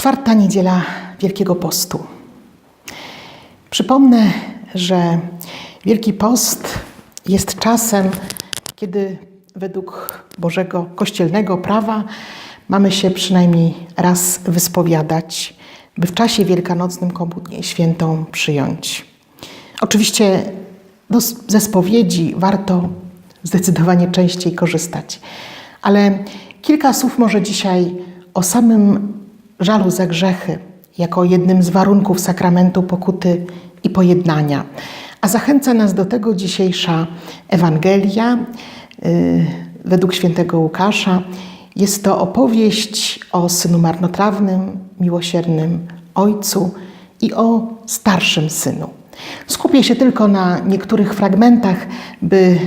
Czwarta niedziela Wielkiego Postu. Przypomnę, że Wielki Post jest czasem, kiedy według Bożego kościelnego prawa mamy się przynajmniej raz wyspowiadać, by w czasie wielkanocnym komunię świętą przyjąć. Oczywiście do, ze spowiedzi warto zdecydowanie częściej korzystać, ale kilka słów może dzisiaj o samym żalu za grzechy, jako jednym z warunków sakramentu pokuty i pojednania. A zachęca nas do tego dzisiejsza Ewangelia yy, według świętego Łukasza. Jest to opowieść o synu marnotrawnym, miłosiernym ojcu i o starszym synu. Skupię się tylko na niektórych fragmentach, by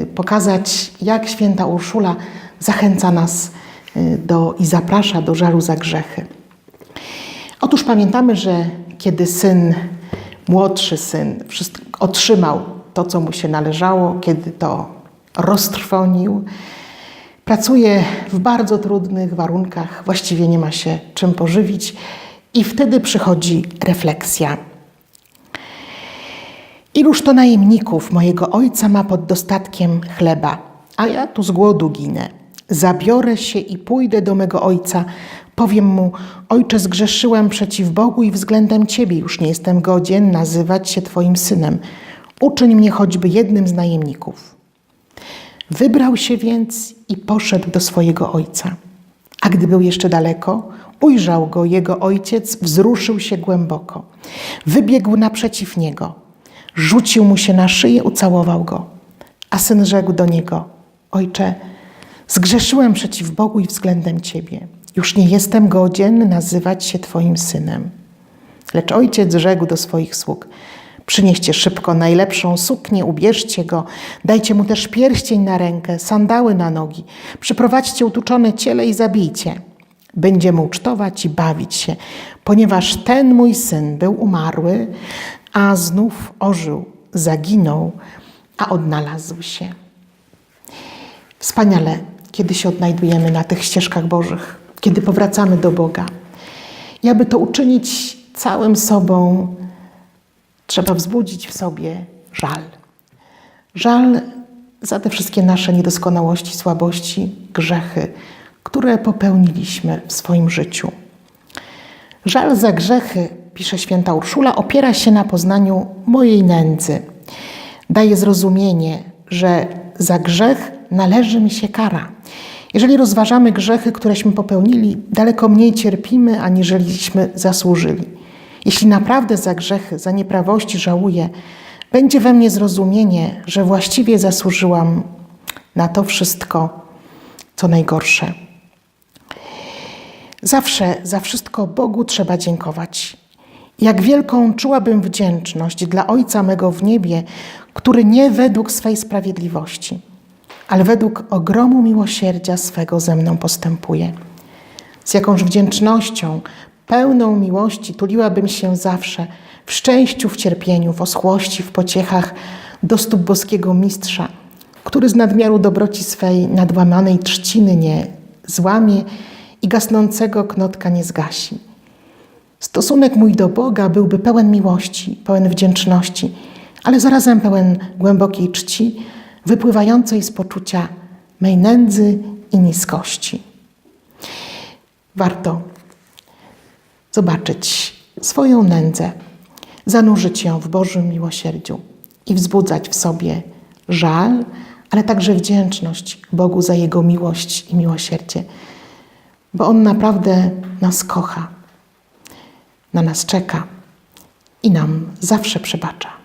yy, pokazać, jak święta Urszula zachęca nas do, i zaprasza do żalu za grzechy. Otóż pamiętamy, że kiedy syn, młodszy syn, otrzymał to, co mu się należało, kiedy to roztrwonił, pracuje w bardzo trudnych warunkach, właściwie nie ma się czym pożywić, i wtedy przychodzi refleksja. Iluż to najemników mojego ojca ma pod dostatkiem chleba, a ja tu z głodu ginę. Zabiorę się i pójdę do mego ojca. Powiem mu: Ojcze, zgrzeszyłem przeciw Bogu i względem ciebie. Już nie jestem godzien nazywać się twoim synem. Uczyń mnie choćby jednym z najemników. Wybrał się więc i poszedł do swojego ojca. A gdy był jeszcze daleko, ujrzał go jego ojciec, wzruszył się głęboko. Wybiegł naprzeciw niego, rzucił mu się na szyję, ucałował go. A syn rzekł do niego: Ojcze, Zgrzeszyłem przeciw Bogu i względem Ciebie. Już nie jestem godzien nazywać się Twoim synem. Lecz ojciec rzekł do swoich sług: Przynieście szybko najlepszą suknię, ubierzcie go, dajcie mu też pierścień na rękę, sandały na nogi, przyprowadźcie utuczone ciele i zabijcie. Będziemy ucztować i bawić się, ponieważ ten mój syn był umarły, a znów ożył, zaginął, a odnalazł się. Wspaniale, kiedy się odnajdujemy na tych ścieżkach Bożych, kiedy powracamy do Boga. I aby to uczynić całym sobą, trzeba wzbudzić w sobie żal. Żal za te wszystkie nasze niedoskonałości, słabości, grzechy, które popełniliśmy w swoim życiu. Żal za grzechy, pisze święta Urszula, opiera się na poznaniu mojej nędzy. Daje zrozumienie, że za grzech należy mi się kara. Jeżeli rozważamy grzechy, któreśmy popełnili, daleko mniej cierpimy, aniżeliśmy zasłużyli. Jeśli naprawdę za grzechy, za nieprawości żałuję, będzie we mnie zrozumienie, że właściwie zasłużyłam na to wszystko, co najgorsze. Zawsze za wszystko Bogu trzeba dziękować. Jak wielką czułabym wdzięczność dla Ojca mego w niebie, który nie według swej sprawiedliwości, ale według ogromu miłosierdzia swego ze mną postępuje. Z jakąż wdzięcznością, pełną miłości tuliłabym się zawsze w szczęściu, w cierpieniu, w oschłości, w pociechach do stóp boskiego mistrza, który z nadmiaru dobroci swej nadłamanej trzciny nie złamie i gasnącego knotka nie zgasi. Stosunek mój do Boga byłby pełen miłości, pełen wdzięczności, ale zarazem pełen głębokiej czci, wypływającej z poczucia mej nędzy i niskości. Warto zobaczyć swoją nędzę, zanurzyć ją w Bożym miłosierdziu i wzbudzać w sobie żal, ale także wdzięczność Bogu za Jego miłość i miłosierdzie, bo On naprawdę nas kocha, na nas czeka i nam zawsze przebacza.